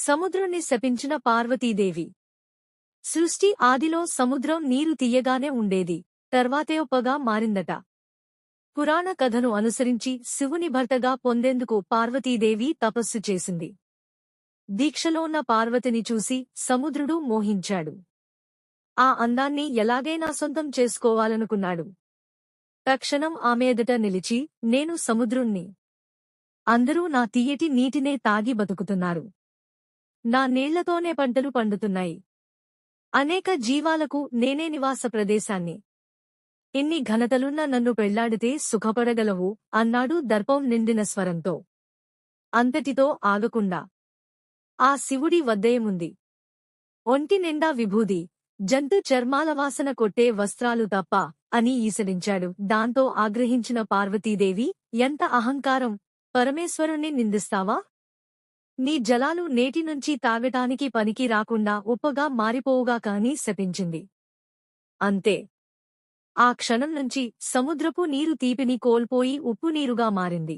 సముద్రుణ్ణి శపించిన పార్వతీదేవి. సృష్టి ఆదిలో సముద్రం నీరు తీయగానే ఉండేది తర్వాతేపగా మారిందట. పురాణ కథను అనుసరించి శివుని భర్తగా పొందేందుకు పార్వతీదేవి తపస్సు చేసింది. దీక్షలో ఉన్న పార్వతిని చూసి సముద్రుడు మోహించాడు. ఆ అందాన్ని ఎలాగైనా సొంతం చేసుకోవాలనుకున్నాడు. తక్షణం ఆమె ఎదుట నిలిచి నేను సముద్రుణ్ణి. అందరూ నా తీయటి నీటినే తాగి బతుకుతున్నారు. నా నీళ్ళతోనే పంటలు పండుతున్నాయి. అనేక జీవాలకు నేనే నివాస ప్రదేశాన్ని. ఇన్ని ఘనతలున్న నన్ను పెళ్ళాడితే సుఖపడగలవు అన్నాడు దర్పం నిండిన స్వరంతో. అంతటితో ఆగకుండా. ఆ శివుడి వద్దయముంది ఒంటి నిండా విభూది జంతు చర్మాల వాసన కొట్టే వస్త్రాలు తప్ప అని ఈసడించాడు. దాంతో ఆగ్రహించిన పార్వతీదేవి ఎంత అహంకారం పరమేశ్వరుణ్ణి నిందిస్తావా? నీ జలాలు నేటి నుంచి తాగటానికి పనికి రాకుండా ఉప్పగా మారిపోవుగా కాని శపించింది. అంతే. ఆ క్షణం నుంచి సముద్రపు నీరు తీపిని కోల్పోయి ఉప్పు నీరుగా మారింది.